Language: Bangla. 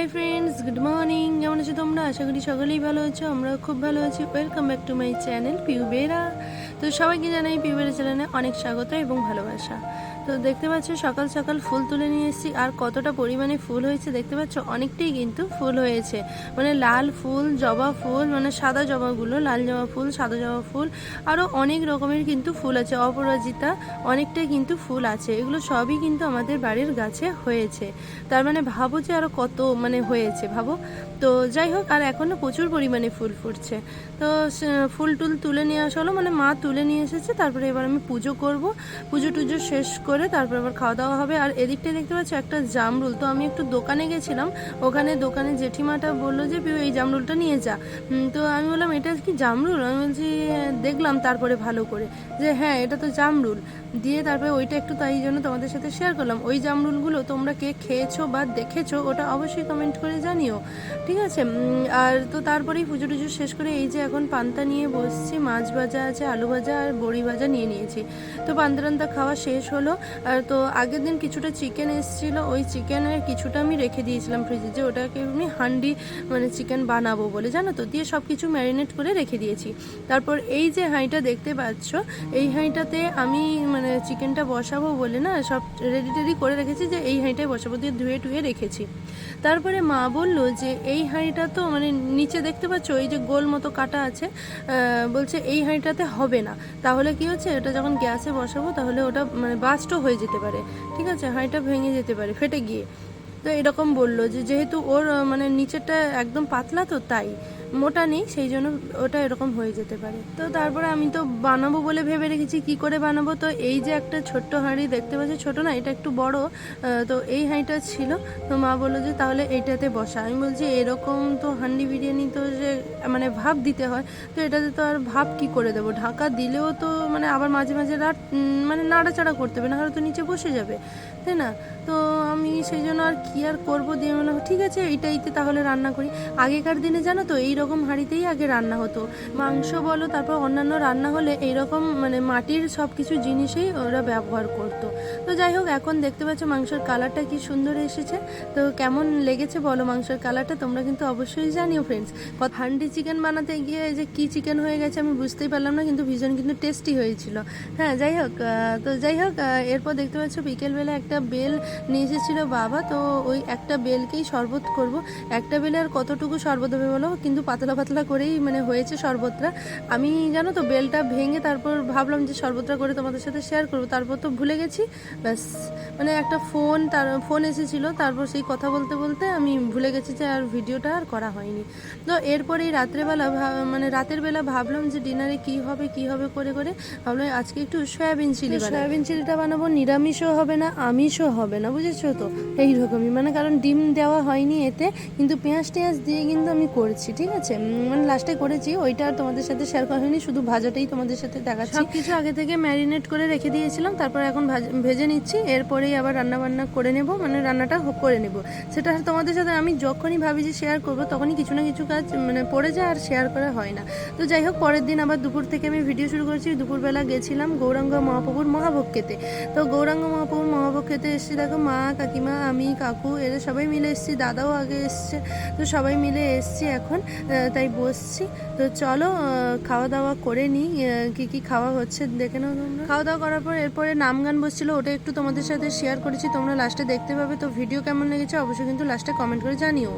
হাই ফ্রেন্ডস গুড মর্নিং কেমন আছো তোমরা? আশা করি সকলেই ভালো আছো আমরা খুব ভালো আছি। Welcome back to my channel পিউবেরা তো সবাইকে জানাই পিউবেরা চ্যানেলে অনেক স্বাগত এবং ভালোবাসা। তো দেখতে পাচ্ছ, সকাল সকাল ফুল তুলে নিয়ে এসেছি। আর কতটা পরিমাণে ফুল হয়েছে দেখতে পাচ্ছ? অনেকটাই কিন্তু ফুল হয়েছে। মানে লাল ফুল, জবা ফুল মানে সাদা জবাগুলো, লাল জবা ফুল, সাদা জবা ফুল, আরও অনেক রকমের কিন্তু ফুল আছে। অপরাজিতা অনেকটাই কিন্তু ফুল আছে। এগুলো সবই কিন্তু আমাদের বাড়ির গাছে হয়েছে। তার মানে ভাবো যে আরও কত মানে হয়েছে, ভাবো? তো যাই হোক, আর এখনও প্রচুর পরিমাণে ফুল ফুটছে। তো ফুল টুল তুলে নিয়ে আসা মানে মা তুলে নিয়ে এসেছে, তারপরে এবার আমি পুজো করব। পুজো টুজো শেষ করে তারপর আবার খাওয়া দাওয়া হবে। আর এদিকটায় দেখতে পাচ্ছ একটা জামরুল। তো আমি একটু দোকানে গেছিলাম। ওখানে দোকানে জেঠিমাটা বলল যে, পিউ, এই জামরুলটা নিয়ে যা। তো আমি বললাম, এটা কি জামরুল? আমি বলছি, দেখলাম তারপরে ভালো করে। যে হ্যাঁ এটা তো জামরুল। দিয়ে তারপরে ওইটা একটু তাই জন্য তোমাদের সাথে শেয়ার করলাম। ওই জামরুলগুলো তোমরা কে খেয়েছো বা দেখেছ, ওটা অবশ্যই কমেন্ট করে জানিও। ঠিক আছে? আর তো তারপরেই পুজো টুজো শেষ করে এই যে এখন পান্তা নিয়ে বসছি। মাছ ভাজা আছে, আলু ভাজা আর বড়ি ভাজা নিয়ে নিয়েছি। তো পান্তা টান্তা খাওয়া শেষ হলো। তো আগের দিন কিছুটা চিকেন এসেছিল, ওই চিকেনের কিছুটা আমি রেখে দিয়েছিলাম ফ্রিজে যে ওটাকে আমি হান্ডি মানে চিকেন বানাবো বলে, জানো তো? দিয়ে সব কিছু ম্যারিনেট করে রেখে দিয়েছি। তারপর এই যে হাঁড়িটা দেখতে পাচ্ছ, এই হাঁড়িটাতে আমি মানে চিকেনটা বসাবো বলে না, সব রেডি টেডি করে রেখেছি যে এই হাঁড়িটায় বসাবো, দিয়ে ধুয়ে টুয়ে রেখেছি। তারপরে মা বলল যে এই হাঁড়িটা তো মানে নিচে দেখতে পাচ্ছ এই যে গোল মতো কাটা আছে বলছে এই হাঁড়িটাতে হবে না। তাহলে কি হচ্ছে? ওটা যখন গ্যাসে বসাবো, তাহলে ওটা মানে বাস্টও হয়ে যেতে পারে। ঠিক আছে? হাঁড়িটা ভেঙে যেতে পারে, ফেটে গিয়ে। তো এরকম বলল যে, যেহেতু ওর মানে নিচেরটা একদম পাতলা তো, তাই। মোটা নেই, সেই জন্য ওটা এরকম হয়ে যেতে পারে। তো তারপরে আমি তো বানাবো বলে ভেবে রেখেছি, কি করে বানাবো? তো এই যে একটা ছোট্ট হাঁড়ি দেখতে পাচ্ছি, ছোট না, এটা একটু বড় তো এই হাঁড়িটা ছিল। তো মা বলল যে, তাহলে এইটাতে বসা। আমি বলছি, এরকম তো হান্ডি বিরিয়ানি তো যে মানে ভাপ দিতে হয়, তো এটাতে তো আর ভাপ কি করে দেবো? ঢাকা দিলেও তো মানে আবার মাঝে মাঝে রাত মানে নাড়াচাড়া করতে হবে না হলে তো নিচে বসে যাবে। তাই না? তো আমি সেই জন্য আর কি আর করব দিয়ে বললাম ঠিক আছে, এইটাইতে তাহলে রান্না করি। আগেকার দিনে জানো তো এই রকম হাঁড়িতেই আগে রান্না হতো। মাংস বলো, তারপর অন্যান্য রান্না হলে এইরকম মানে মাটির সব কিছু জিনিসেই ওরা ব্যবহার করতো। তো যাই হোক, এখন দেখতে পাচ্ছ মাংসের কালারটা কি সুন্দর এসেছে। তো কেমন লেগেছে বলো মাংসের কালারটা? তোমরা কিন্তু অবশ্যই জানিও ফ্রেন্ডস হান্ডি চিকেন বানাতে গিয়ে যে কি চিকেন হয়ে গেছে আমি বুঝতেই পারলাম না, কিন্তু ভীষণ কিন্তু টেস্টি হয়েছিল। হ্যাঁ যাই হোক তো যাই হোক এরপর দেখতে পাচ্ছ বিকেলবেলা একটা বেল নিয়ে এসেছিল বাবা। তো ওই একটা বেলকেই শরবত করব। একটা বেলে আর কতটুকু শরবত হবে বলো? কিন্তু পাতলা পাতলা করেই মানে হয়েছে শরবতটা। আমি জানো তো বেলটা ভেঙে তারপর ভাবলাম যে শরবতটা করে তোমাদের সাথে শেয়ার করব। তারপর তো ভুলে গেছি। ব্যাস মানে একটা ফোন তার ফোন এসেছিল, তারপর সেই কথা বলতে বলতে আমি ভুলে গেছি যে আর ভিডিওটা আর করা হয়নি। তো এরপরে এই রাত্রেবেলা মানে রাতের বেলা ভাবলাম যে ডিনারে কি হবে কি হবে করে করে, ভাবলাম আজকে একটু সয়াবিন চিলি সয়াবিন চিলিটা বানাবো, নিরামিষও হবে না, আমিষও হবে না, বুঝেছ তো? এইরকমই মানে কারণ ডিম দেওয়া হয়নি এতে, কিন্তু পেঁয়াজ টেঁয়াজ দিয়ে কিন্তু আমি করছি, ঠিক আছে? উম, মানে লাস্টে করেছি। ওইটা তোমাদের সাথে শেয়ার করা হয়নি শুধু ভাজাটাই তোমাদের সাথে দেখাচ্ছি। সব কিছু আগে থেকে ম্যারিনেট করে রেখে দিয়েছিলাম তারপর এখন ভাজ- নিচ্ছি এরপরেই আবার রান্না বান্না করে নেব মানে রান্নাটা করে নেব। সেটা তোমাদের সাথে আমি যখনই ভাবি যে শেয়ার করব তখনই কিছু না কিছু কাজ মানে পড়ে যায় আর শেয়ার করা হয় না। তো যাই হোক পরের দিন আবার দুপুর থেকে আমি ভিডিও শুরু করেছি। দুপুরবেলা গেছিলাম গৌরাঙ্গ মহাপ্রভুর মহাভোগ খেতে তো গৌরাঙ্গ মহাপ্রভুর মহাভোগ খেতে এসেছি দেখো মা কাকিমা আমি কাকু এরা সবাই মিলে এসেছি দাদাও আগে এসছে। তো সবাই মিলে এসছি এখন। তাই বসছি। তো চলো খাওয়া দাওয়া করে নিই। কী কী খাওয়া হচ্ছে দেখে নাও তোমরা। খাওয়া দাওয়া করার পর এরপরে নাম গান বসছিলো, ওটা একটু তোমাদের সাথে শেয়ার করেছি। তোমরা লাস্টে দেখতে পাবে। তো ভিডিও কেমন লেগেছে অবশ্যই কিন্তু লাস্টে কমেন্ট করে জানিও।